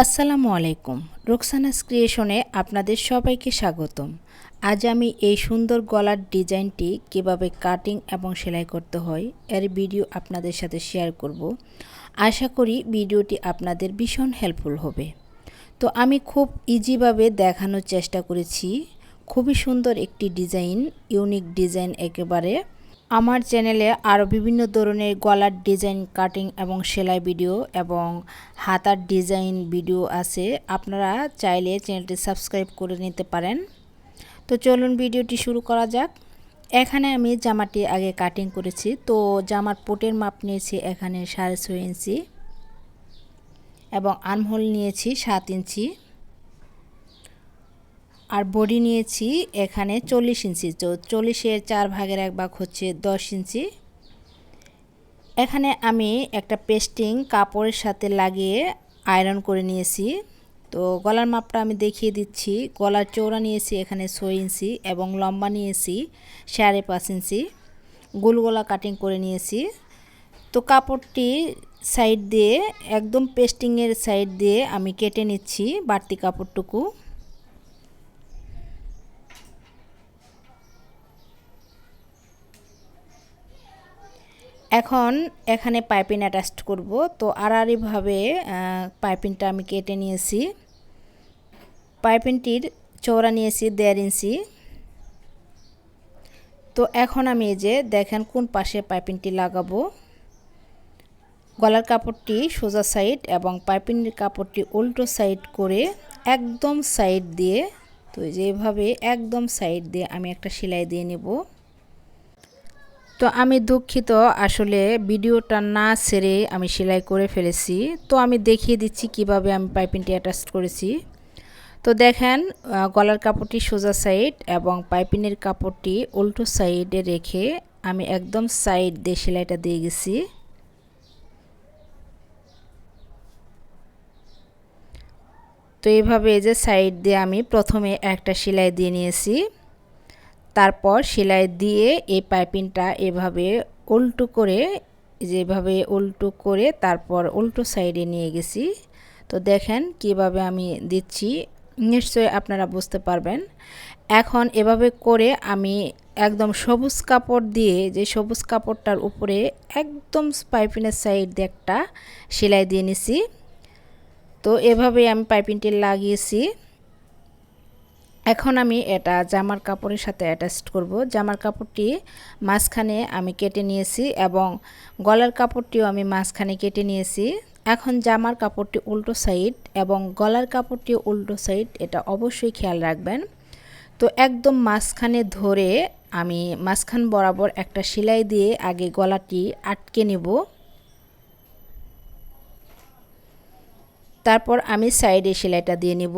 আসসালামু আলাইকুম। রোকসানাস ক্রিয়েশনে আপনাদের সবাইকে স্বাগতম। আজ আমি এই সুন্দর গলার ডিজাইনটি কীভাবে কাটিং এবং সেলাই করতে হয়, এর ভিডিও আপনাদের সাথে শেয়ার করব। আশা করি ভিডিওটি আপনাদের ভীষণ হেল্পফুল হবে। তো আমি খুব ইজিভাবে দেখানোর চেষ্টা করেছি। খুবই সুন্দর একটি ডিজাইন, ইউনিক ডিজাইন একেবারে। আমার চ্যানেলে আরও বিভিন্ন ধরনের গলার ডিজাইন, কাটিং এবং সেলাই ভিডিও এবং হাতার ডিজাইন ভিডিও আছে। আপনারা চাইলে চ্যানেলটি সাবস্ক্রাইব করে নিতে পারেন। তো চলুন ভিডিওটি শুরু করা যাক। এখানে আমি জামাটি আগে কাটিং করেছি। তো জামার পোটের মাপ নিয়েছি এখানে সাড়ে ছয় ইঞ্চি এবং আনহোল নিয়েছি সাত ইঞ্চি। আর বডি নিয়েছি এখানে চল্লিশ ইঞ্চি। তো চল্লিশের চার ভাগের এক ভাগ হচ্ছে দশ ইঞ্চি। এখানে আমি একটা পেস্টিং কাপড়ের সাথে লাগিয়ে আয়রন করে নিয়েছি। তো গলার মাপটা আমি দেখিয়ে দিচ্ছি। গলার চৌড়া নিয়েছি এখানে ছয় ইঞ্চি এবং লম্বা নিয়েছি সাড়ে পাঁচ ইঞ্চি। গোল গলা কাটিং করে নিয়েছি। তো কাপড়টি সাইড দিয়ে, একদম পেস্টিংয়ের সাইড দিয়ে আমি কেটে নিচ্ছি বাড়তি কাপড়টুকু। এখন এখানে পাইপিং অ্যাটাচ করব। তো আড়াআড়িভাবে পাইপিংটা আমি কেটে নিয়েছি। পাইপিংটির চৌড়া নিয়েছি দেড় ইঞ্চি। তো এখন আমি এই যে দেখেন কোন পাশে পাইপিংটি লাগাবো। গলার কাপড়টি সোজা সাইড এবং পাইপিংয়ের কাপড়টি উল্টো সাইড করে একদম সাইড দিয়ে, তো যেভাবে একদম সাইড দিয়ে আমি একটা সেলাই দিয়ে নেব। তো আমি দুঃখিত, আসলে ভিডিওটা না সেরে আমি সেলাই করে ফেলেছি। তো আমি দেখিয়ে দিচ্ছি কীভাবে আমি পাইপিংটি অ্যাটাচ করেছি। তো দেখেন গলার কাপড়টি সোজা সাইড এবং পাইপিনের কাপড়টি উল্টো সাইডে রেখে আমি একদম সাইড দিয়ে সেলাইটা দিয়ে গেছি। তো এইভাবে এই যে সাইড দিয়ে আমি প্রথমে একটা সেলাই দিয়ে নিয়েছি। তারপর সেলাই দিয়ে এই পাইপিংটা এভাবে উল্টো করে, যেভাবে উল্টো করে তারপর উল্টো সাইডে নিয়ে গেছি। তো দেখেন কীভাবে আমি দিচ্ছি, নিশ্চয়ই আপনারা বুঝতে পারবেন। এখন এভাবে করে আমি একদম সবুজ কাপড় দিয়ে, যে সবুজ কাপড়টার উপরে একদম পাইপিনের সাইড দিয়ে একটা সেলাই দিয়ে নিছি। তো এভাবে আমি পাইপিংটি লাগিয়েছি। এখন আমি এটা জামার কাপড়ের সাথে অ্যাটাচ করব। জামার কাপড়টি মাঝখানে আমি কেটে নিয়েছি এবং গলার কাপড়টিও আমি মাঝখানে কেটে নিয়েছি। এখন জামার কাপড়টি উল্টো সাইড এবং গলার কাপড়টি উল্টো সাইড এটা অবশ্যই খেয়াল রাখবেন। তো একদম মাঝখানে ধরে আমি মাঝখান বরাবর একটা সেলাই দিয়ে আগে গলাটি আটকে নেব। তারপর আমি সাইডে সেলাইটা দিয়ে নিব।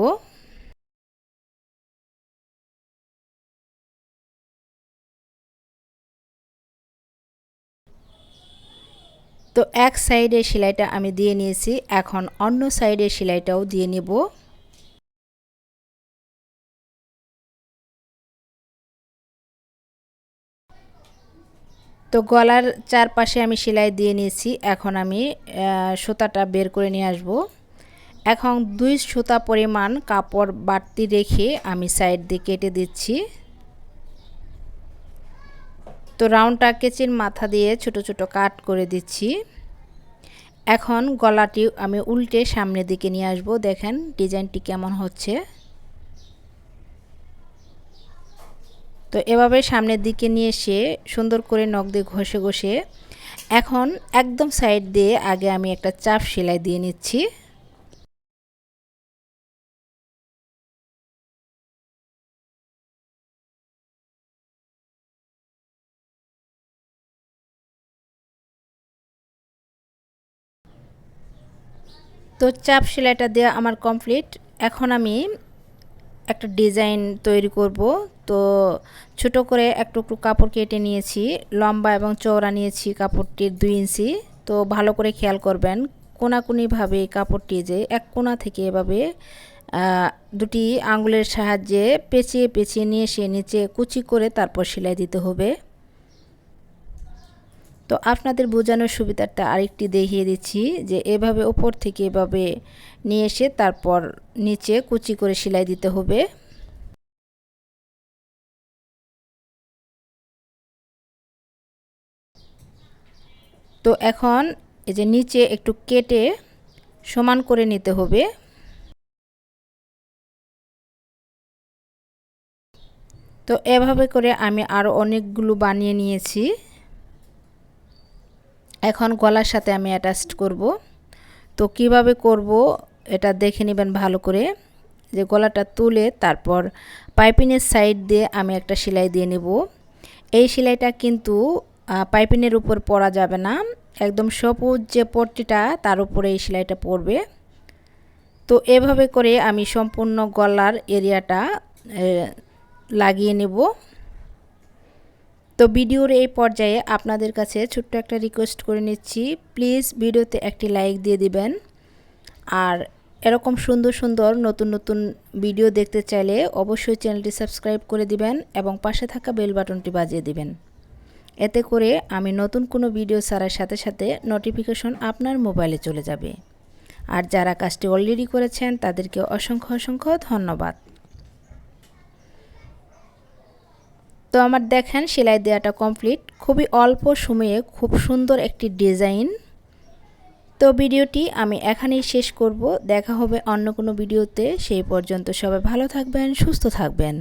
তো এক সাইডের সেলাইটা আমি দিয়ে নিয়েছি, এখন অন্য সাইডের সেলাইটাও দিয়ে নেব। তো গলার চারপাশে আমি সেলাই দিয়ে নিয়েছি, এখন আমি সুতাটা বের করে নিয়ে আসব। এখন দুই সুতা পরিমাণ কাপড় বাড়তি রেখে আমি সাইড দিয়ে কেটে দিচ্ছি। তো রাউন্ডটা কেচির মাথা দিয়ে ছোট ছোট কাট করে দিচ্ছি। এখন গলাটি আমি উল্টে সামনের দিকে নিয়ে আসব। দেখেন ডিজাইনটি কেমন হচ্ছে। তো এভাবে সামনের দিকে নিয়ে এসে সুন্দর করে নখ দিয়ে ঘষে ঘষে এখন একদম সাইড দিয়ে আগে আমি একটা চাপ সেলাই দিয়ে নিচ্ছি। তো চাপ সেলাইটা দেওয়া আমার কমপ্লিট। এখন আমি একটা ডিজাইন তৈরি করব। তো ছোট করে একটু একটু কাপড় কেটে নিয়েছি, লম্বা এবং চওড়া নিয়েছি কাপড়টির দুই ইঞ্চি। তো ভালো করে খেয়াল করবেন, কোনাকুনিভাবে কাপড়টি যে এক কোনা থেকে এভাবে দুটি আঙ্গুলের সাহায্যে পেঁচিয়ে পেঁচিয়ে নিয়ে সে নিচে কুচি করে তারপর সেলাই দিতে হবে। তো আপনাদের বোঝানোর সুবিধাটা আরেকটি দেখিয়ে দিচ্ছি যে এভাবে ওপর থেকে এভাবে নিয়ে এসে তারপর নিচে কুচি করে সেলাই দিতে হবে। তো এখন এই যে নিচে একটু কেটে সমান করে নিতে হবে। তো এভাবে করে আমি আরও অনেকগুলো বানিয়ে নিয়েছি। এখন গলার সাথে আমি অ্যাটাচড করব। তো কীভাবে করব এটা দেখে নেবেন ভালো করে। যে গলাটা তুলে তারপর পাইপিনের সাইড দিয়ে আমি একটা সেলাই দিয়ে নেব। এই সেলাইটা কিন্তু পাইপিনের উপর পরা যাবে না। একদম সবুজ যে পট্টিটা, তার উপরে এই সেলাইটা পড়বে তো এভাবে করে আমি সম্পূর্ণ গলার এরিয়াটা লাগিয়ে নেব। তো ভিডিওর এই পর্যায়ে আপনাদের কাছে ছোট্ট একটা রিকোয়েস্ট করে নিচ্ছি। প্লিজ ভিডিওতে একটি লাইক দিয়ে দিবেন। আর এরকম সুন্দর সুন্দর নতুন নতুন ভিডিও দেখতে চাইলে অবশ্যই চ্যানেলটি সাবস্ক্রাইব করে দিবেন এবং পাশে থাকা বেল বাটনটি বাজিয়ে দিবেন। এতে করে আমি নতুন কোনো ভিডিও ছাড়ার সাথে সাথে নোটিফিকেশন আপনার মোবাইলে চলে যাবে। আর যারা কাজটি অলরেডি করেছেন, তাদেরকে অসংখ্য অসংখ্য ধন্যবাদ। তো আমার দেখেন সেলাই দেওয়াটা কমপ্লিট। খুবই অল্প সময়ে খুব সুন্দর একটি ডিজাইন। তো ভিডিওটি আমি এখানেই শেষ করব। দেখা হবে অন্য কোনো ভিডিওতে। সেই পর্যন্ত সবাই ভালো থাকবেন, সুস্থ থাকবেন।